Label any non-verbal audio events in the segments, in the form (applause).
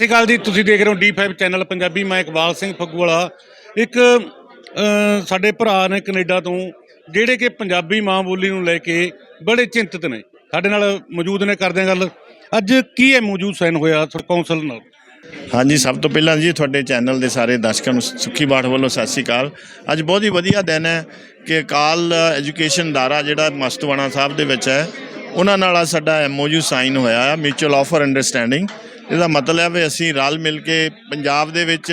ਸਤਿ ਸ਼੍ਰੀ ਅਕਾਲ ਜੀ, ਤੁਸੀਂ ਦੇਖ ਰਹੇ ਹੋ D5 ਚੈਨਲ ਪੰਜਾਬੀ, ਮੈਂ ਇਕਬਾਲ ਸਿੰਘ ਫੱਗੂਵਾਲਾ। ਇੱਕ ਸਾਡੇ ਭਰਾ ਨੇ ਕੈਨੇਡਾ ਤੋਂ, ਜਿਹੜੇ ਕਿ ਪੰਜਾਬੀ ਮਾਂ ਬੋਲੀ ਨੂੰ ਲੈ ਕੇ ਬੜੇ ਚਿੰਤਤ ਨੇ, ਸਾਡੇ ਨਾਲ ਮੌਜੂਦ ਨੇ, ਕਰਦੇ ਗੱਲ। ਅੱਜ ਕੀ ਹੈ ਮੌਜੂਦ ਸਾਈਨ ਹੋਇਆ ਕੌਂਸਲ ਨਾਲ? ਹਾਂਜੀ, ਸਭ ਤੋਂ ਪਹਿਲਾਂ ਜੀ, ਤੁਹਾਡੇ ਚੈਨਲ ਦੇ ਸਾਰੇ ਦਰਸ਼ਕਾਂ ਨੂੰ ਸੁੱਖੀ ਬਾਠ ਵੱਲੋਂ ਸਤਿ ਸ਼੍ਰੀ ਅਕਾਲ। ਅੱਜ ਬਹੁਤ ਹੀ ਵਧੀਆ ਦਿਨ ਹੈ ਕਿ ਅਕਾਲ ਐਜੂਕੇਸ਼ਨ ਦਾਰਾ ਜਿਹੜਾ ਮਸਤਵਾਣਾ ਸਾਹਿਬ ਦੇ ਵਿੱਚ ਹੈ, ਉਹਨਾਂ ਨਾਲ ਅੱਜ ਸਾਡਾ ਐਮਓਯੂ ਸਾਈਨ ਹੋਇਆ ਹੈ ਮਿਊਚੁਅਲ ਆਫਰ ਅੰਡਰਸਟੈਂਡਿੰਗ। ਇਹਦਾ ਮਤਲਬ ਹੈ ਵੀ ਅਸੀਂ ਰਲ ਮਿਲ ਕੇ ਪੰਜਾਬ ਦੇ ਵਿੱਚ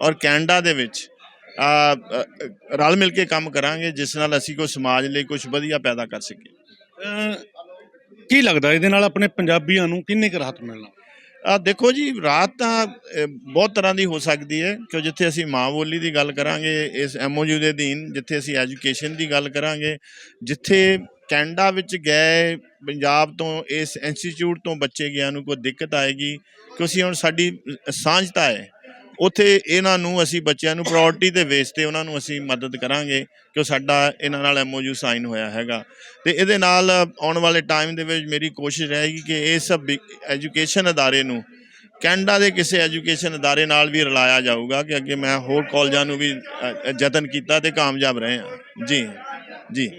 ਔਰ ਕੈਨੇਡਾ ਦੇ ਵਿੱਚ ਰਲ ਮਿਲ ਕੇ ਕੰਮ ਕਰਾਂਗੇ ਜਿਸ ਨਾਲ ਅਸੀਂ ਕੋਈ ਸਮਾਜ ਲਈ ਕੁਝ ਵਧੀਆ ਪੈਦਾ ਕਰ ਸਕੀਏ। ਕੀ ਲੱਗਦਾ ਇਹਦੇ ਨਾਲ ਆਪਣੇ ਪੰਜਾਬੀਆਂ ਨੂੰ ਕਿੰਨੀ ਕੁ ਰਾਹਤ ਮਿਲਣਾ? ਆ ਦੇਖੋ ਜੀ ਰਾਤ ਤਾਂ ਬਹੁਤ ਤਰ੍ਹਾਂ ਦੀ ਹੋ ਸਕਦੀ ਹੈ ਕਿ ਜਿੱਥੇ ਅਸੀਂ ਮਾਂ ਬੋਲੀ ਦੀ ਗੱਲ ਕਰਾਂਗੇ ਇਸ ਐਮਓਯੂ ਦੇ ਅਧੀਨ ਜਿੱਥੇ ਅਸੀਂ ਐਜੂਕੇਸ਼ਨ ਦੀ ਗੱਲ ਕਰਾਂਗੇ ਜਿੱਥੇ ਕੈਨੇਡਾ ਵਿੱਚ ਗਏ, ਪੰਜਾਬ ਤੋਂ, ਇਸ ਇੰਸਟੀਚਿਊਟ ਤੋਂ ਬੱਚੇ ਗਿਆ ਨੂੰ ਕੋਈ ਦਿੱਕਤ ਆਏਗੀ? ਕਿਉਂਕਿ ਹੁਣ ਸਾਡੀ ਸਾਂਝਤਾ ਹੈ। ਉੱਥੇ ਇਹਨਾਂ ਨੂੰ ਅਸੀਂ ਬੱਚਿਆਂ ਨੂੰ ਪ੍ਰਾਇੋਰਟੀ ਦੇ ਬੇਸ ਤੇ ਉਹਨਾਂ ਨੂੰ ਅਸੀਂ ਮਦਦ ਕਰਾਂਗੇ ਕਿ ਸਾਡਾ ਇਹਨਾਂ ਨਾਲ ਐਮਓਯੂ ਸਾਈਨ ਹੋਇਆ ਹੈਗਾ। ਤੇ ਇਹਦੇ ਨਾਲ ਆਉਣ ਵਾਲੇ ਟਾਈਮ ਦੇ ਵਿੱਚ ਮੇਰੀ ਕੋਸ਼ਿਸ਼ ਰਹੇਗੀ ਕਿ ਇਸ ਐਜੂਕੇਸ਼ਨ ਅਦਾਰੇ ਨੂੰ, ਕੈਨੇਡਾ ਦੇ ਕਿਸੇ ਐਜੂਕੇਸ਼ਨ ਅਦਾਰੇ ਨਾਲ ਵੀ ਰਲਾਇਆ ਜਾਊਗਾ ਕਿ ਅੱਗੇ ਮੈਂ ਹੋਰ ਕਾਲਜਾਂ ਨੂੰ ਵੀ ਯਤਨ ਕੀਤਾ ਤੇ ਕਾਮਯਾਬ ਰਹੇ ਹਾਂ। ਜੀ ਜੀ।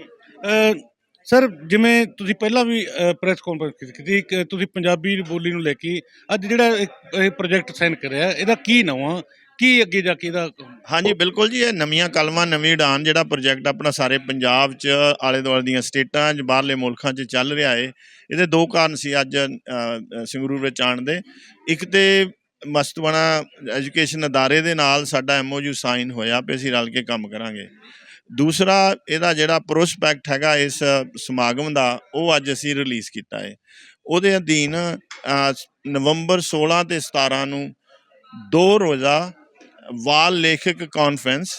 ਸਰ, ਜਿਵੇਂ ਤੁਸੀਂ ਪਹਿਲਾਂ ਵੀ ਪ੍ਰੈਸ ਕਾਨਫਰੰਸ ਕੀਤੀ ਕਿ ਤੁਸੀਂ ਪੰਜਾਬੀ ਬੋਲੀ ਨੂੰ ਲੈ ਕੇ ਅੱਜ ਜਿਹੜਾ ਇਹ ਪ੍ਰੋਜੈਕਟ ਸਾਈਨ ਕਰਿਆ, ਇਹਦਾ ਕੀ ਨਵਾਂ ਕੀ ਅੱਗੇ ਜਾ ਕੇ ਇਹਦਾ ਹਾਂਜੀ, ਬਿਲਕੁਲ ਜੀ, ਇਹ ਨਵੀਆਂ ਕਲਮਾਂ, ਨਵੀਂ ਉਡਾਨ ਜਿਹੜਾ ਪ੍ਰੋਜੈਕਟ ਆਪਣਾ ਸਾਰੇ ਪੰਜਾਬ 'ਚ ਆਲੇ ਦੁਆਲੇ ਦੀਆਂ ਸਟੇਟਾਂ 'ਚ, ਬਾਹਰਲੇ ਮੁਲਕਾਂ 'ਚ ਚੱਲ ਰਿਹਾ ਏ। ਇਹਦੇ ਦੋ ਕਾਰਨ ਸੀ ਅੱਜ ਸੰਗਰੂਰ ਵਿੱਚ ਆਉਣ ਦੇ। ਇੱਕ ਤੇ ਮਸਤਵਾਣਾ ਐਜੂਕੇਸ਼ਨ ਅਦਾਰੇ ਦੇ ਨਾਲ ਸਾਡਾ ਐਮਓਯੂ ਸਾਈਨ ਹੋਇਆ, ਵੀ ਅਸੀਂ ਰਲ ਕੇ ਕੰਮ ਕਰਾਂਗੇ। ਦੂਸਰਾ, ਇਹਦਾ ਜਿਹੜਾ ਪ੍ਰੋਸਪੈਕਟ ਹੈਗਾ ਇਸ ਸਮਾਗਮ ਦਾ, ਉਹ ਅੱਜ ਅਸੀਂ ਰਿਲੀਜ਼ ਕੀਤਾ ਹੈ ਉਹਦੇ ਅਧੀਨ ਨਵੰਬਰ 16 ਤੇ 17 ਨੂੰ ਦੋ ਰੋਜ਼ਾ ਵਾਲ ਲੇਖਕ ਕਾਨਫਰੰਸ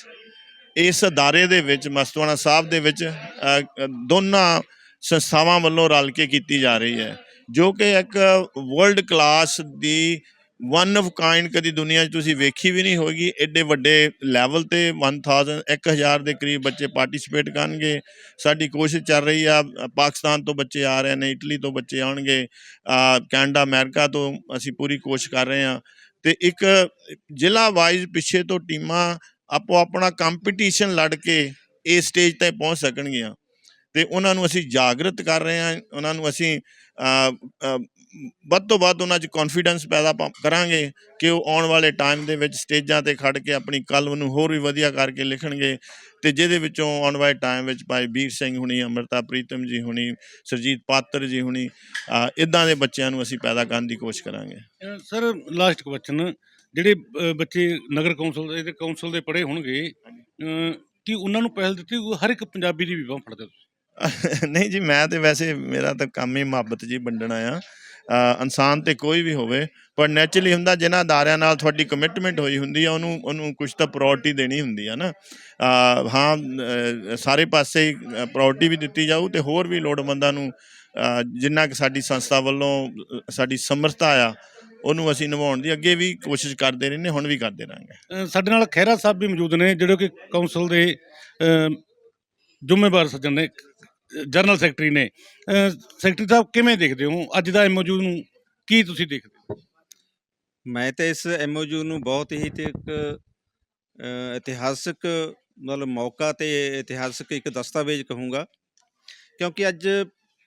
ਇਸ ਅਦਾਰੇ ਦੇ ਵਿੱਚ, ਮਸਤਵਾਣਾ ਸਾਹਿਬ ਦੇ ਵਿੱਚ ਦੋਨਾਂ ਸੰਸਥਾਵਾਂ ਵੱਲੋਂ ਰਲ ਕੇ ਕੀਤੀ ਜਾ ਰਹੀ ਹੈ, ਜੋ ਕਿ ਇੱਕ ਵਰਲਡ ਕਲਾਸ ਦੀ ਵਨ ਆਫ ਕਾਈਂਡ ਕਦੀ ਦੁਨੀਆ 'ਚ ਤੁਸੀਂ ਵੇਖੀ ਵੀ ਨਹੀਂ ਹੋਗੀ ਐਡੇ ਵੱਡੇ ਲੈਵਲ ਤੇ 1000 1000 ਦੇ ਕਰੀਬ ਬੱਚੇ ਪਾਰਟਿਸਿਪੇਟ ਕਰਨਗੇ। ਸਾਡੀ ਕੋਸ਼ਿਸ਼ ਚੱਲ ਰਹੀ ਆ, ਪਾਕਿਸਤਾਨ ਤੋਂ ਬੱਚੇ ਆ ਰਹੇ ਨੇ, ਇਟਲੀ ਤੋਂ ਬੱਚੇ ਆਉਣਗੇ ਕੈਨੇਡਾ, ਅਮਰੀਕਾ ਤੋਂ ਅਸੀਂ ਪੂਰੀ ਕੋਸ਼ਿਸ਼ ਕਰ ਰਹੇ ਹਾਂ ਤੇ ਇੱਕ ਜ਼ਿਲ੍ਹਾ ਵਾਈਜ਼ ਪਿੱਛੇ ਤੋਂ ਟੀਮਾਂ ਆਪੋ ਆਪਣਾ ਕੰਪੀਟੀਸ਼ਨ ਲੜ ਕੇ ਇਸ ਸਟੇਜ ਤੇ ਪਹੁੰਚ ਸਕਣਗੀਆਂ। ਤੇ ਉਹਨਾਂ ਨੂੰ ਅਸੀਂ ਜਾਗਰਤ ਕਰ ਰਹੇ ਹਾਂ ਉਹਨਾਂ ਨੂੰ ਅਸੀਂ ਵੱਧ ਤੋਂ ਵੱਧ ਉਹਨਾਂ 'ਚ ਕੌਨਫੀਡੈਂਸ ਪੈਦਾ ਕਰਾਂਗੇ ਕਿ ਉਹ ਆਉਣ ਵਾਲੇ ਟਾਈਮ ਦੇ ਵਿੱਚ ਸਟੇਜਾਂ ਤੇ ਖੜ ਕੇ ਆਪਣੀ ਕਲਮ ਨੂੰ ਹੋਰ ਵੀ ਵਧੀਆ ਕਰਕੇ ਲਿਖਣਗੇ ਤੇ ਜਿਹਦੇ ਵਿੱਚੋਂ ਆਉਣ ਵਾਲੇ ਟਾਈਮ ਵਿੱਚ ਭਾਈ ਵੀਰ ਸਿੰਘ ਹੁਣੀ ਅੰਮ੍ਰਿਤਾ ਪ੍ਰੀਤਮ ਜੀ ਹੁਣੀ ਸਰਜੀਤ ਪਾਤਰ ਜੀ ਹੁਣੀ ਇਦਾਂ ਦੇ ਬੱਚਿਆਂ ਨੂੰ ਅਸੀਂ ਪੈਦਾ ਕਰਨ ਦੀ ਕੋਸ਼ਿਸ਼ ਕਰਾਂਗੇ ਸਰ ਲਾਸਟ ਕੁਐਸਚਨ ਜਿਹੜੇ ਬੱਚੇ ਨਗਰ ਕੌਂਸਲ ਇਹਦੇ ਕੌਂਸਲ ਦੇ ਪੜ੍ਹੇ ਹੋਣਗੇ ਕੀ ਉਹਨਾਂ ਨੂੰ ਪਹਿਲ ਦਿੱਤੀ? ਹਰ ਇੱਕ ਪੰਜਾਬੀ ਦੀ ਵੀ ਬਾਂਹ ਫੜਦੇ ਤੁਸੀਂ (laughs) ਨਹੀਂ ਜੀ ਮੈਂ ਤੇ ਵੈਸੇ ਮੇਰਾ ਤਾਂ ਕੰਮ ਹੀ ਮੁਹੱਬਤ ਜੀ ਵੰਡਣਾ ਆ ਇਨਸਾਨ ਤੇ ਕੋਈ ਵੀ ਹੋਵੇ, ਪਰ ਨੈਚੁਰਲੀ ਹੁੰਦਾ ਜਿਨ੍ਹਾਂ ਅਦਾਰਿਆਂ ਨਾਲ ਤੁਹਾਡੀ ਕਮਿਟਮੈਂਟ ਹੋਈ ਹੁੰਦੀ ਆ, ਉਹਨੂੰ ਉਹਨੂੰ ਕੁਝ ਤਾਂ ਪ੍ਰਾਇੋਰਟੀ ਦੇਣੀ ਹੁੰਦੀ ਆ ਨਾ। ਹਾਂ ਸਾਰੇ ਪਾਸੇ ਪ੍ਰਾਇੋਰਟੀ ਵੀ ਦਿੱਤੀ ਜਾਊ ਤੇ ਹੋਰ ਵੀ ਲੋੜਵੰਦਾਂ ਨੂੰ ਜਿੰਨਾ ਕਿ ਸਾਡੀ ਸੰਸਥਾ ਵੱਲੋਂ ਸਾਡੀ ਸਮਰਥਾ ਆ, ਉਹਨੂੰ ਅਸੀਂ ਨਿਭਾਉਣ ਦੀ ਅੱਗੇ ਵੀ ਕੋਸ਼ਿਸ਼ ਕਰਦੇ ਰਹਿੰਦੇ, ਹੁਣ ਵੀ ਕਰਦੇ ਰਹਾਂਗੇ। ਸਾਡੇ ਨਾਲ ਖਹਿਰਾ ਸਾਹਿਬ ਵੀ ਮੌਜੂਦ ਨੇ, ਜਿਹੜੇ ਕਿ ਕੌਂਸਲ ਦੇ ਜ਼ਿੰਮੇਵਾਰ ਸੱਜਣ ਨੇ। ਜਨਰਲ ਸੈਕਟਰੀ ਨੇ। ਸੈਕਟਰੀ ਸਾਹਿਬ, ਕਿਵੇਂ ਦੇਖਦੇ ਹੋ? ਅੱਜ ਦਾ ਐਮਓਯੂ ਨੂੰ ਕੀ ਤੁਸੀਂ ਦੇਖਦੇ ਹੋ? ਮੈਂ ਤਾਂ ਇਸ ਐਮਓਯੂ ਨੂੰ ਬਹੁਤ ਹੀ ਤੇ ਇੱਕ ਇਤਿਹਾਸਕ ਮਤਲਬ ਮੌਕਾ ਤੇ ਇਤਿਹਾਸਕ ਇੱਕ ਦਸਤਾਵੇਜ਼ ਕਹੂੰਗਾ। ਕਿਉਂਕਿ ਅੱਜ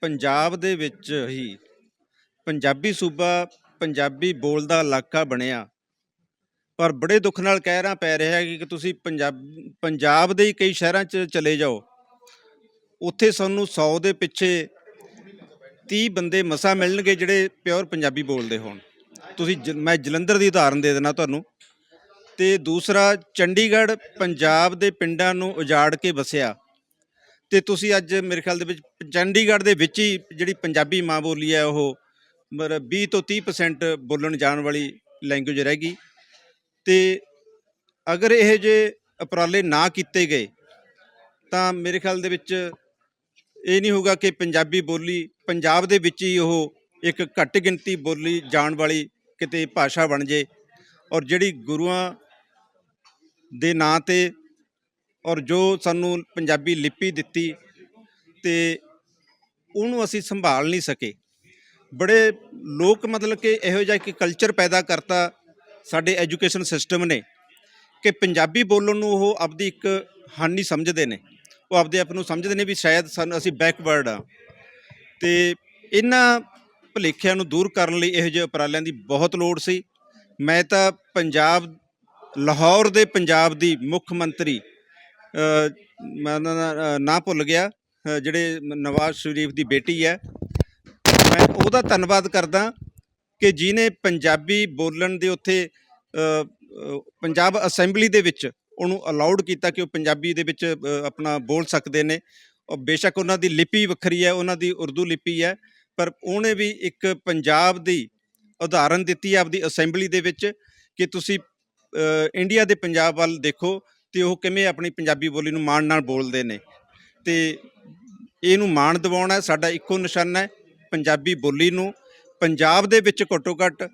ਪੰਜਾਬ ਦੇ ਵਿੱਚ ਹੀ ਪੰਜਾਬੀ ਸੂਬਾ, ਪੰਜਾਬੀ ਬੋਲਦਾ ਇਲਾਕਾ ਬਣਿਆ। ਪਰ ਬੜੇ ਦੁੱਖ ਨਾਲ ਕਹਿਣਾ ਪੈ ਰਿਹਾ ਕਿ ਤੁਸੀਂ ਪੰਜਾਬ ਪੰਜਾਬ ਦੇ ਹੀ ਕਈ ਸ਼ਹਿਰਾਂ 'ਚ ਚਲੇ ਜਾਓ। ਉੱਥੇ ਸਾਨੂੰ 100 ਦੇ ਪਿੱਛੇ 30 ਬੰਦੇ ਮਸਾ ਮਿਲਣਗੇ ਜਿਹੜੇ ਪਿਓਰ ਪੰਜਾਬੀ ਬੋਲਦੇ ਹੋਣ। ਤੁਸੀਂ ਜ- ਮੈਂ ਜਲੰਧਰ ਦੀ ਉਦਾਹਰਨ ਦੇ ਦੇਣਾ ਤੁਹਾਨੂੰ। ਤੇ ਦੂਸਰਾ, ਚੰਡੀਗੜ੍ਹ ਪੰਜਾਬ ਦੇ ਪਿੰਡਾਂ ਨੂੰ ਉਜਾੜ ਕੇ ਵਸਿਆ। ਤੇ ਤੁਸੀਂ ਅੱਜ ਮੇਰੇ ਖਿਆਲ ਦੇ ਵਿੱਚ ਚੰਡੀਗੜ੍ਹ ਦੇ ਵਿੱਚ ਹੀ ਜਿਹੜੀ ਪੰਜਾਬੀ ਮਾਂ ਬੋਲੀ ਹੈ, ਉਹ ਮਤਲਬ 20 ਤੋਂ 30% ਬੋਲਣ ਜਾਣ ਵਾਲੀ ਲੈਂਗੁਏਜ ਰਹਿ ਗਈ। ਤੇ ਅਗਰ ਇਹ ਜੇ ਉਪਰਾਲੇ ਨਾ ਕੀਤੇ ਗਏ, ਤਾਂ ਮੇਰੇ ਖਿਆਲ ਦੇ ਵਿੱਚ ਇਹ ਨਹੀਂ ਹੋਊਗਾ ਕਿ ਪੰਜਾਬੀ ਬੋਲੀ ਪੰਜਾਬ ਦੇ ਵਿੱਚ ਹੀ ਉਹ ਇੱਕ ਘੱਟ ਗਿਣਤੀ ਬੋਲੀ ਜਾਣ ਵਾਲੀ ਕਿਤੇ ਭਾਸ਼ਾ ਬਣ ਜੇ ਔਰ ਜਿਹੜੀ ਗੁਰੂਆਂ ਦੇ ਨਾਂ ਤੇ ਔਰ ਜੋ ਸਾਨੂੰ ਪੰਜਾਬੀ ਲਿਪੀ ਦਿੱਤੀ ਤੇ ਉਹਨੂੰ ਅਸੀਂ ਸੰਭਾਲ ਨਹੀਂ ਸਕੇ। ਬੜੇ ਲੋਕ ਮਤਲਬ ਕਿ ਇਹੋ ਜਿਹਾ ਕਿ ਕਲਚਰ ਪੈਦਾ ਕਰਤਾ ਸਾਡੇ ਐਜੂਕੇਸ਼ਨ ਸਿਸਟਮ ਨੇ ਕਿ ਪੰਜਾਬੀ ਬੋਲਣ ਨੂੰ ਉਹ ਆਪਦੀ ਇੱਕ ਹਾਨੀ ਸਮਝਦੇ ਨੇ। ਉਹ ਆਪਦੇ ਆਪ ਨੂੰ ਸਮਝਦੇ ਨੇ ਵੀ ਸ਼ਾਇਦ ਸਾਨੂੰ ਅਸੀਂ ਬੈਕਵਰਡ ਆ। ਤੇ ਇਹਨਾਂ ਭੁਲੇਖਿਆਂ ਨੂੰ ਦੂਰ ਕਰਨ ਲਈ ਇਹੋ ਜਿਹੇ ਉਪਰਾਲਿਆਂ ਦੀ ਬਹੁਤ ਲੋੜ ਸੀ। ਮੈਂ ਤਾਂ ਪੰਜਾਬ, ਲਾਹੌਰ ਦੇ ਪੰਜਾਬ ਦੀ ਮੁੱਖ ਮੰਤਰੀ ਮੈਂ ਉਹਨਾਂ ਦਾ ਨਾਂ ਭੁੱਲ ਗਿਆ ਜਿਹੜੇ ਨਵਾਜ਼ ਸ਼ਰੀਫ ਦੀ ਬੇਟੀ ਹੈ। ਮੈਂ ਉਹਦਾ ਧੰਨਵਾਦ ਕਰਦਾ ਕਿ ਜਿਨੇ ਪੰਜਾਬੀ ਬੋਲਣ ਦੇ ਉੱਥੇ ਪੰਜਾਬ ਅਸੈਂਬਲੀ ਦੇ ਵਿੱਚ ਉਹਨੂੰ ਅਲਾਉਡ ਕੀਤਾ ਕਿ ਉਹ ਪੰਜਾਬੀ ਦੇ ਵਿੱਚ ਆਪਣਾ ਬੋਲ ਸਕਦੇ ਨੇ। ਉਹ ਬੇਸ਼ੱਕ ਉਹਨਾਂ ਦੀ ਲਿਪੀ ਵੱਖਰੀ ਹੈ, ਉਹਨਾਂ ਦੀ ਉਰਦੂ ਲਿਪੀ ਹੈ, ਪਰ ਉਹਨੇ ਵੀ ਇੱਕ ਪੰਜਾਬ ਦੀ ਉਦਾਹਰਨ ਦਿੱਤੀ ਆਪਦੀ ਅਸੈਂਬਲੀ ਦੇ ਵਿੱਚ ਕਿ ਤੁਸੀਂ ਇੰਡੀਆ ਦੇ ਪੰਜਾਬ ਵੱਲ ਦੇਖੋ ਤੇ ਉਹ ਕਿਵੇਂ ਆਪਣੀ ਪੰਜਾਬੀ ਬੋਲੀ ਨੂੰ ਮਾਣ ਨਾਲ ਬੋਲਦੇ ਨੇ। ਤੇ ਇਹਨੂੰ ਮਾਣ ਦਿਵਾਉਣਾ ਸਾਡਾ ਇੱਕੋ ਨਿਸ਼ਾਨਾ ਹੈ, ਪੰਜਾਬੀ ਬੋਲੀ ਨੂੰ। ਪੰਜਾਬ ਦੇ ਵਿੱਚ ਘੱਟੋ ਘੱਟ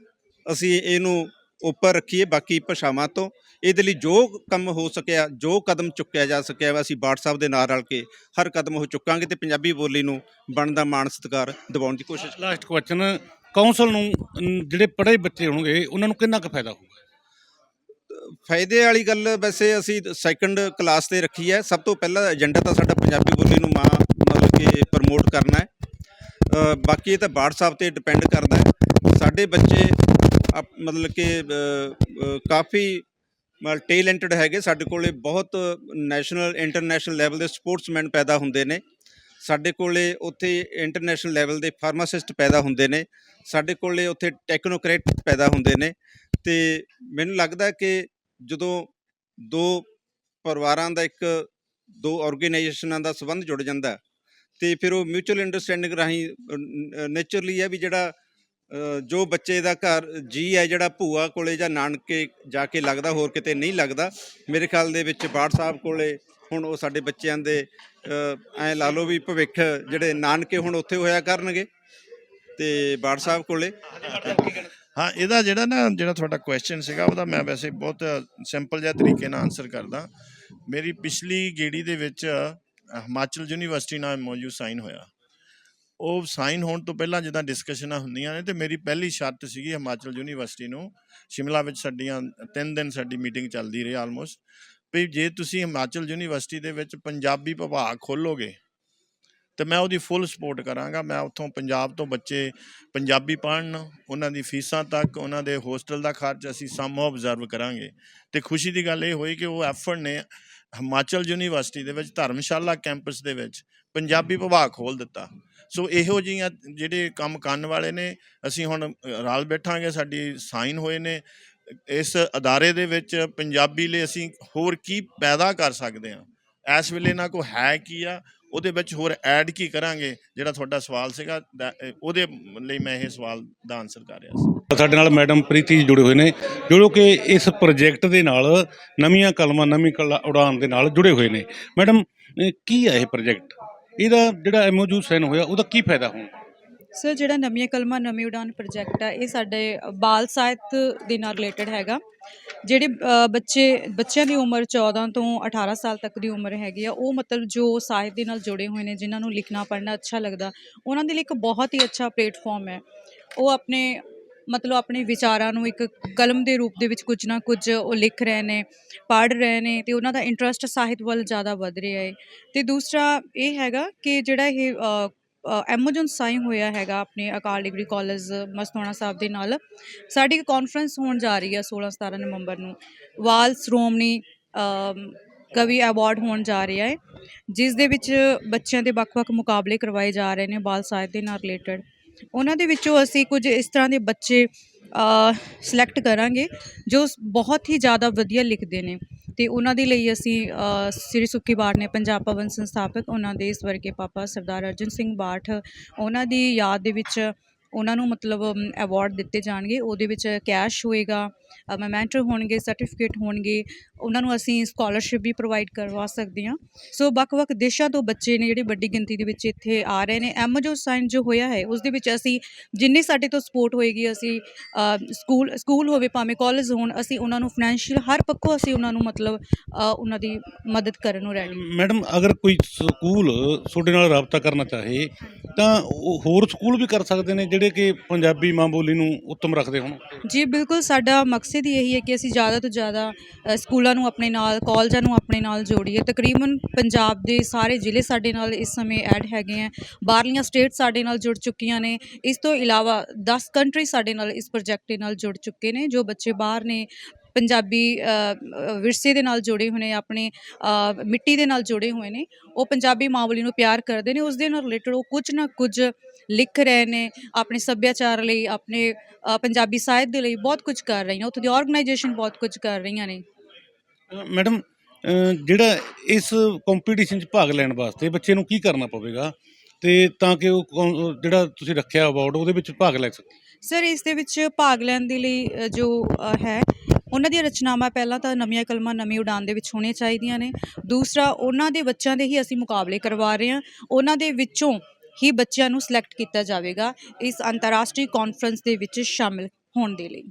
ਅਸੀਂ ਇਹਨੂੰ ਉੱਪਰ ਰੱਖੀਏ ਬਾਕੀ ਭਾਸ਼ਾਵਾਂ ਤੋਂ। ਇਹਦੇ ਲਈ ਜੋ ਕੰਮ ਹੋ ਸਕਿਆ ਜੋ ਕਦਮ ਚੁੱਕਿਆ ਜਾ ਸਕਿਆ ਵਾ ਅਸੀਂ ਸਾਹਿਬ ਦੇ ਨਾਲ ਰਲ ਕੇ ਹਰ ਕਦਮ ਉਹ ਚੁੱਕਾਂਗੇ ਤੇ ਪੰਜਾਬੀ ਬੋਲੀ ਨੂੰ ਬਣਦਾ ਮਾਣ ਸਤਿਕਾਰ ਦਿਵਾਉਣ ਦੀ ਕੋਸ਼ਿਸ਼ ਲਾਸਟ ਕੁਐਸਚਨ ਕਾਉਂਸਲ ਨੂੰ ਜਿਹੜੇ ਪੜ੍ਹੇ ਬੱਚੇ ਹੋਣਗੇ ਉਹਨਾਂ ਨੂੰ ਕਿੰਨਾ ਕੁ ਫਾਇਦਾ ਹੋਊਗਾ? ਫਾਇਦੇ ਵਾਲੀ ਗੱਲ ਵੈਸੇ ਅਸੀਂ ਸੈਕੰਡ ਕਲਾਸ ਤੇ ਰੱਖੀ ਹੈ। ਸਭ ਤੋਂ ਪਹਿਲਾ ਏਜੰਡਾ ਤਾਂ ਸਾਡਾ ਪੰਜਾਬੀ ਬੋਲੀ ਨੂੰ ਮਾਂ ਮਤਲਬ ਕਿ ਪ੍ਰਮੋਟ ਕਰਨਾ ਹੈ। ਬਾਕੀ ਇਹ ਤਾਂ ਸਾਹਿਬ ਤੇ ਡਿਪੈਂਡ ਕਰਦਾ ਹੈ। ਸਾਡੇ ਬੱਚੇ ਮਤਲਬ ਕਿ ਕਾਫੀ ਮਲ ਟੈਲੈਂਟਡ ਹੈਗੇ ਸਾਡੇ ਕੋਲੇ ਬਹੁਤ ਨੈਸ਼ਨਲ ਇੰਟਰਨੈਸ਼ਨਲ ਲੈਵਲ ਦੇ ਸਪੋਰਟਸਮੈਨ ਪੈਦਾ ਹੁੰਦੇ ਨੇ। ਸਾਡੇ ਕੋਲੇ ਉੱਥੇ ਇੰਟਰਨੈਸ਼ਨਲ ਲੈਵਲ ਦੇ ਫਾਰਮਾਸਿਸਟ ਪੈਦਾ ਹੁੰਦੇ ਨੇ। ਸਾਡੇ ਕੋਲੇ ਉੱਥੇ ਟੈਕਨੋਕ੍ਰੇਟ ਪੈਦਾ ਹੁੰਦੇ ਨੇ। ਤੇ ਮੈਨੂੰ ਲੱਗਦਾ ਕਿ ਜਦੋਂ ਦੋ ਪਰਿਵਾਰਾਂ ਦਾ ਇੱਕ ਦੋ ਆਰਗੇਨਾਈਜੇਸ਼ਨਾਂ ਦਾ ਸੰਬੰਧ ਜੁੜ ਜਾਂਦਾ ਹੈ, ਤੇ ਫਿਰ ਉਹ ਮਿਊਚੁਅਲ ਅੰਡਰਸਟੈਂਡਿੰਗ ਰਾਹੀਂ ਨੇਚਰਲੀ ਹੈ ਵੀ ਜਿਹੜਾ ਜੋ ਬੱਚੇ ਦਾ ਘਰ ਜੀ ਹੈ, ਜਿਹੜਾ ਭੂਆ ਕੋਲੇ ਜਾਂ ਨਾਨਕੇ ਜਾ ਕੇ ਲੱਗਦਾ, ਹੋਰ ਕਿਤੇ ਨਹੀਂ ਲੱਗਦਾ, ਮੇਰੇ ਖਿਆਲ ਦੇ ਵਿੱਚ ਬਾੜ ਸਾਹਿਬ ਕੋਲੇ ਹੁਣ ਉਹ ਸਾਡੇ ਬੱਚਿਆਂ ਦੇ ਐ ਲਾ ਲਓ ਵੀ ਭਵਿੱਖ ਜਿਹੜੇ ਨਾਨਕੇ ਹੁਣ ਉੱਥੇ ਹੋਇਆ ਕਰਨਗੇ ਤੇ ਬਾੜ ਸਾਹਿਬ ਕੋਲੇ। ਹਾਂ, ਇਹਦਾ ਜਿਹੜਾ ਨਾ, ਜਿਹੜਾ ਤੁਹਾਡਾ ਕੁਐਸਚਨ ਸੀਗਾ, ਉਹਦਾ ਮੈਂ ਵੈਸੇ ਬਹੁਤ ਸਿੰਪਲ ਜਿਹਾ ਤਰੀਕੇ ਨਾਲ ਆਨਸਰ ਕਰਦਾ। ਮੇਰੀ ਪਿਛਲੀ ਗੇੜੀ ਦੇ ਵਿੱਚ ਹਿਮਾਚਲ ਯੂਨੀਵਰਸਿਟੀ ਨਾਲ ਐਮਓਯੂ ਸਾਈਨ ਹੋਇਆ। ਉਹ ਸਾਈਨ ਹੋਣ ਤੋਂ ਪਹਿਲਾਂ ਜਿੱਦਾਂ ਡਿਸਕਸ਼ਨਾਂ ਹੁੰਦੀਆਂ ਨੇ, ਤੇ ਮੇਰੀ ਪਹਿਲੀ ਸ਼ਰਤ ਸੀਗੀ ਹਿਮਾਚਲ ਯੂਨੀਵਰਸਿਟੀ ਨੂੰ। ਸ਼ਿਮਲਾ ਵਿੱਚ ਸਾਡੀਆਂ ਤਿੰਨ ਦਿਨ ਸਾਡੀ ਮੀਟਿੰਗ ਚੱਲਦੀ ਰਹੀ ਆਲਮੋਸਟ ਵੀ ਜੇ ਤੁਸੀਂ ਹਿਮਾਚਲ ਯੂਨੀਵਰਸਿਟੀ ਦੇ ਵਿੱਚ ਪੰਜਾਬੀ ਵਿਭਾਗ ਖੋਲੋਗੇ, ਤੇ ਮੈਂ ਉਹਦੀ ਫੁੱਲ ਸਪੋਰਟ ਕਰਾਂਗਾ। ਮੈਂ ਉੱਥੋਂ ਪੰਜਾਬ ਤੋਂ ਬੱਚੇ ਪੰਜਾਬੀ ਪੜ੍ਹਨ, ਉਹਨਾਂ ਦੀ ਫੀਸਾਂ ਤੱਕ, ਉਹਨਾਂ ਦੇ ਹੋਸਟਲ ਦਾ ਖਰਚ ਅਸੀਂ ਸਮ ਆਬਜ਼ਰਵ ਕਰਾਂਗੇ। ਤੇ ਖੁਸ਼ੀ ਦੀ ਗੱਲ ਇਹ ਹੋਈ ਕਿ ਉਹ ਐਫਰਟ ਨੇ ਹਿਮਾਚਲ ਯੂਨੀਵਰਸਿਟੀ ਦੇ ਵਿੱਚ ਧਰਮਸ਼ਾਲਾ ਕੈਂਪਸ ਦੇ ਵਿੱਚ ਪੰਜਾਬੀ ਵਿਭਾਗ ਖੋਲ ਦਿੱਤਾ। ਸੋ ਇਹੋ ਜਿਹੀਆਂ ਜਿਹੜੇ ਕੰਮ ਕਰਨ ਵਾਲੇ ਨੇ ਅਸੀਂ ਹੁਣ ਅ, ਰਲ ਬੈਠਾਂਗੇ ਸਾਡੀ ਸਾਈਨ ਹੋਏ ਨੇ। ਇਸ ਅਦਾਰੇ ਦੇ ਵਿੱਚ ਪੰਜਾਬੀ ਲਈ ਅਸੀਂ ਹੋਰ ਕੀ ਪੈਦਾ ਕਰ ਸਕਦੇ ਹਾਂ? ਇਸ ਵੇਲੇ ਨਾ ਕੋ ਹੈ ਕੀ ਆ? ਉਹਦੇ ਵਿੱਚ ਹੋਰ ਐਡ ਕੀ ਕਰਾਂਗੇ? ਜਿਹੜਾ ਤੁਹਾਡਾ ਸਵਾਲ ਸੀਗਾ ਦਾ- ਉਹਦੇ ਲਈ ਮੈਂ ਇਹ ਸਵਾਲ ਦਾ ਆਨਸਰ ਕਰ ਰਿਹਾ ਸੀ। ਸਾਡੇ ਨਾਲ ਮੈਡਮ ਪ੍ਰੀਤੀ ਜੀ ਜੁੜੇ ਹੋਏ ਨੇ ਜੋ ਕਿ ਇਸ ਪ੍ਰੋਜੈਕਟ ਦੇ ਨਾਲ ਨਵੀਆਂ ਕਲਮਾਂ ਨਵੀਂ ਕਲਾ ਉਡਾਨ ਦੇ ਨਾਲ ਜੁੜੇ ਹੋਏ ਨੇ। ਮੈਡਮ ਕੀ ਹੈ ਇਹ ਪ੍ਰੋਜੈਕਟ ਇਹਦਾ ਜਿਹੜਾ ਐਮਓਯੂ ਸਾਈਨ ਹੋਇਆ, ਉਹਦਾ ਕੀ ਫਾਇਦਾ ਹੋਣਾ? ਸਰ, ਜਿਹੜਾ ਨਵੀਆਂ ਕਲਮਾਂ, ਨਵੀਂ ਉਡਾਨ ਪ੍ਰੋਜੈਕਟ ਆ, ਇਹ ਸਾਡੇ ਬਾਲ ਸਾਹਿਤ ਦੇ ਨਾਲ ਰਿਲੇਟਡ ਹੈਗਾ। ਜਿਹੜੇ ਬੱਚੇ, ਬੱਚਿਆਂ ਦੀ ਉਮਰ 14 ਤੋਂ 18 ਸਾਲ ਤੱਕ ਦੀ ਉਮਰ ਹੈਗੀ ਆ, ਉਹ ਮਤਲਬ ਜੋ ਸਾਹਿਤ ਦੇ ਨਾਲ ਜੁੜੇ ਹੋਏ ਨੇ, ਜਿਨ੍ਹਾਂ ਨੂੰ ਲਿਖਣਾ, ਪੜ੍ਹਨਾ ਅੱਛਾ ਲੱਗਦਾ, ਉਹਨਾਂ ਦੇ ਲਈ ਇੱਕ ਬਹੁਤ ਹੀ ਅੱਛਾ ਪਲੇਟਫਾਰਮ ਹੈ। ਉਹ ਆਪਣੇ ਮਤਲਬ ਆਪਣੇ ਵਿਚਾਰਾਂ ਨੂੰ ਇੱਕ ਕਲਮ ਦੇ ਰੂਪ ਦੇ ਵਿੱਚ ਕੁਝ ਨਾ ਕੁਝ ਉਹ ਲਿਖ ਰਹੇ ਨੇ ਪੜ੍ਹ ਰਹੇ ਨੇ ਤੇ ਉਹਨਾਂ ਦਾ ਇੰਟਰਸਟ ਸਾਹਿਤ ਵੱਲ ਜ਼ਿਆਦਾ ਵੱਧ ਰਿਹਾ ਹੈ ਤੇ ਦੂਸਰਾ ਇਹ ਹੈਗਾ ਕਿ ਜਿਹੜਾ ਇਹ ਅ, ਸਾਈਨ ਹੋਇਆ ਹੈਗਾ ਆਪਣੇ ਅਕਾਲ ਡਿਗਰੀ ਕਾਲਜ ਮਸਤੋਣਾ ਸਾਹਿਬ ਦੇ ਨਾਲ ਸਾਡੀ ਇੱਕ ਕਾਨਫਰੰਸ ਹੋਣ ਜਾ ਰਹੀ ਹੈ 16 17 ਨਵੰਬਰ ਨੂੰ। ਵਾਲ ਸ਼੍ਰੋਮਣੀ ਕਵੀ ਅਵਾਰਡ ਹੋਣ ਜਾ ਰਿਹਾ ਹੈ ਜਿਸ ਦੇ ਵਿੱਚ ਬੱਚਿਆਂ ਦੇ ਵੱਖ-ਵੱਖ ਮੁਕਾਬਲੇ ਕਰਵਾਏ ਜਾ ਰਹੇ ਨੇ ਬਾਲ ਸਾਹਿਤ ਦੇ ਨਾਲ ਰਿਲੇਟਡ ਉਹਨਾਂ ਦੇ ਵਿੱਚੋਂ ਅਸੀਂ ਕੁਝ ਇਸ ਤਰ੍ਹਾਂ ਦੇ ਬੱਚੇ ਸਿਲੈਕਟ ਕਰਾਂਗੇ, ਜੋ ਬਹੁਤ ਹੀ ਜ਼ਿਆਦਾ ਵਧੀਆ ਲਿਖਦੇ ਨੇ। ਤੇ ਉਹਨਾਂ ਦੇ ਲਈ ਅਸੀਂ ਸ੍ਰੀ ਸੁੱਖੀ ਬਾਠ ਨੇ ਪੰਜਾਬ ਭਵਨ ਸੰਸਥਾਪਕ, ਉਹਨਾਂ ਦੇ ਸਵਰਗੀ ਪਾਪਾ ਸਰਦਾਰ ਅਰਜਨ ਸਿੰਘ ਬਾਠ, ਉਹਨਾਂ ਦੀ ਯਾਦ ਦੇ ਵਿੱਚ ਉਹਨਾਂ ਨੂੰ ਮਤਲਬ ਅਵਾਰਡ ਦਿੱਤੇ ਜਾਣਗੇ। ਉਹਦੇ ਵਿੱਚ ਕੈਸ਼ ਹੋਏਗਾ ਮੈਮੈਂਟੋ ਹੋਣਗੇ ਸਰਟੀਫਿਕੇਟ ਹੋਣਗੇ ਉਹਨਾਂ ਨੂੰ ਅਸੀਂ ਸਕਾਲਰਸ਼ਿਪ ਵੀ ਪ੍ਰੋਵਾਈਡ ਕਰਵਾ ਸਕਦੇ ਹਾਂ। ਸੋ ਵੱਖ-ਵੱਖ ਦੇਸ਼ਾਂ ਤੋਂ ਬੱਚੇ ਨੇ ਜਿਹੜੇ ਵੱਡੀ ਗਿਣਤੀ ਦੇ ਵਿੱਚ ਇੱਥੇ ਆ ਰਹੇ ਨੇ। ਐਮਜੋ ਸਾਈਨ ਜੋ ਹੋਇਆ ਹੈ ਉਸ ਦੇ ਵਿੱਚ ਅਸੀਂ ਜਿੰਨੀ ਸਾਡੇ ਤੋਂ ਸਪੋਰਟ ਹੋਏਗੀ ਅਸੀਂ ਸਕੂਲ ਸਕੂਲ ਹੋਵੇ ਭਾਵੇਂ ਕਾਲਜ ਹੋਣ ਅਸੀਂ ਉਹਨਾਂ ਨੂੰ ਫਾਈਨੈਂਸ਼ੀਅਲ ਹਰ ਪੱਖੋਂ ਅਸੀਂ ਉਹਨਾਂ ਨੂੰ ਮਤਲਬ ਉਹਨਾਂ ਦੀ ਮਦਦ ਕਰਨ ਨੂੰ ਰੈਡੀ ਮੈਡਮ ਅਗਰ ਕੋਈ ਸਕੂਲ ਤੁਹਾਡੇ ਨਾਲ ਰਾਬਤਾ ਕਰਨਾ ਚਾਹੇ ਤਾਂ ਉਹ ਹੋਰ ਸਕੂਲ ਵੀ ਕਰ ਸਕਦੇ ਨੇ ਜਿਹੜੇ ਜਿਹੜੇ ਕਿ ਪੰਜਾਬੀ ਮਾਂ ਬੋਲੀ ਨੂੰ ਉੱਤਮ ਰੱਖਦੇ ਹੋਣ? ਜੀ ਬਿਲਕੁਲ ਸਾਡਾ ਮਕਸਦ ਹੀ ਇਹੀ ਹੈ ਕਿ ਅਸੀਂ ਜ਼ਿਆਦਾ ਤੋਂ ਜ਼ਿਆਦਾ ਅ, ਸਕੂਲਾਂ ਨੂੰ ਆਪਣੇ ਨਾਲ ਕਾਲਜਾਂ ਨੂੰ ਆਪਣੇ ਨਾਲ ਜੋੜੀਏ। ਤਕਰੀਬਨ ਪੰਜਾਬ ਦੇ ਸਾਰੇ ਜ਼ਿਲ੍ਹੇ ਸਾਡੇ ਨਾਲ ਇਸ ਸਮੇਂ ਐਡ ਹੈਗੇ ਆ ਬਾਹਰਲੀਆਂ ਸਟੇਟ ਸਾਡੇ ਨਾਲ ਜੁੜ ਚੁੱਕੀਆਂ ਨੇ। ਇਸ ਤੋਂ ਇਲਾਵਾ 10 ਕੰਟਰੀ ਸਾਡੇ ਨਾਲ ਇਸ ਪ੍ਰੋਜੈਕਟ ਦੇ ਨਾਲ ਜੁੜ ਚੁੱਕੇ ਨੇ ਜੋ ਬੱਚੇ ਬਾਹਰ ਨੇ। ਪੰਜਾਬੀ ਵਿਰਸੇ ਦੇ ਨਾਲ ਜੁੜੇ ਹੋਏ ਨੇ ਆਪਣੇ ਮਿੱਟੀ ਦੇ ਨਾਲ ਜੁੜੇ ਹੋਏ ਨੇ ਉਹ ਪੰਜਾਬੀ ਮਾਂ ਬੋਲੀ ਨੂੰ ਪਿਆਰ ਕਰਦੇ ਨੇ ਉਸ ਦੇ ਨਾਲ ਰਿਲੇਟਡ ਉਹ ਕੁਝ ਨਾ ਕੁਝ ਲਿਖ ਰਹੇ ਨੇ ਆਪਣੇ ਸੱਭਿਆਚਾਰ ਲਈ ਆਪਣੇ ਪੰਜਾਬੀ ਸਾਹਿਤ ਦੇ ਲਈ ਬਹੁਤ ਕੁਝ ਕਰ ਰਹੀਆਂ ਉੱਥੇ ਦੀ ਆਰਗੇਨਾਈਜੇਸ਼ਨ ਬਹੁਤ ਕੁਝ ਕਰ ਰਹੀਆਂ ਨੇ। ਮੈਡਮ ਜਿਹੜਾ ਇਸ ਕੰਪੀਟੀਸ਼ਨ 'ਚ ਭਾਗ ਲੈਣ ਵਾਸਤੇ ਬੱਚੇ ਨੂੰ ਕੀ ਕਰਨਾ ਪਵੇਗਾ? ਤੇ ਤਾਂ ਕਿ ਉਹ ਜਿਹੜਾ ਤੁਸੀਂ ਰੱਖਿਆ ਅਵਾਰਡ ਉਹਦੇ ਵਿੱਚ ਭਾਗ ਲੈ ਸਕੇ। ਸਰ ਇਸ ਦੇ ਵਿੱਚ ਭਾਗ ਲੈਣ ਦੇ ਲਈ ਜੋ ਹੈ ਉਹਨਾਂ ਦੀਆਂ ਰਚਨਾਵਾਂ ਪਹਿਲਾਂ ਤਾਂ ਨਵੀਆਂ ਕਲਮਾਂ ਨਵੀਂ ਉਡਾਨ ਦੇ ਵਿੱਚ ਹੋਣੀਆਂ ਚਾਹੀਦੀਆਂ ਨੇ। ਦੂਸਰਾ ਉਹਨਾਂ ਦੇ ਬੱਚਿਆਂ ਦੇ ਹੀ ਅਸੀਂ ਮੁਕਾਬਲੇ ਕਰਵਾ ਰਹੇ ਹਾਂ। ਉਹਨਾਂ ਦੇ ਵਿੱਚੋਂ ਹੀ ਬੱਚਿਆਂ ਨੂੰ ਸਿਲੈਕਟ ਕੀਤਾ ਜਾਵੇਗਾ। ਇਸ ਅੰਤਰਰਾਸ਼ਟਰੀ ਕਾਨਫਰੰਸ ਦੇ ਵਿੱਚ ਸ਼ਾਮਿਲ ਹੋਣ ਦੇ ਲਈ।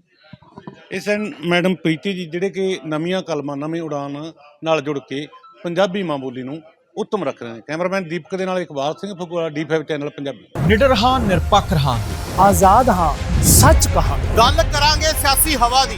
ਇਸ ਐਨ ਮੈਡਮ ਪ੍ਰੀਤੀ ਜੀ ਜਿਹੜੇ ਕਿ ਨਵੀਆਂ ਕਲਮਾਂ ਨਵੀਂ ਉਡਾਨ ਨਾਲ ਜੁੜ ਕੇ ਪੰਜਾਬੀ ਮਾਂ ਬੋਲੀ ਨੂੰ ਉੱਤਮ ਰੱਖ ਰਹੇ ਨੇ। ਕੈਮਰਾਮੈਨ ਦੀਪਕ ਦੇ ਨਾਲ Iqbal Singh Phagwara D five channel Punjabi. ਨਿਡਰ ਹਾਂ ਨਿਰਪੱਖ ਰਹਾਂਗੇ। ਆਜ਼ਾਦ ਹਾਂ ਸੱਚ ਕਹਾਂ ਗੱਲ ਕਰਾਂਗੇ ਸਿਆਸੀ ਹਵਾ ਦੀ।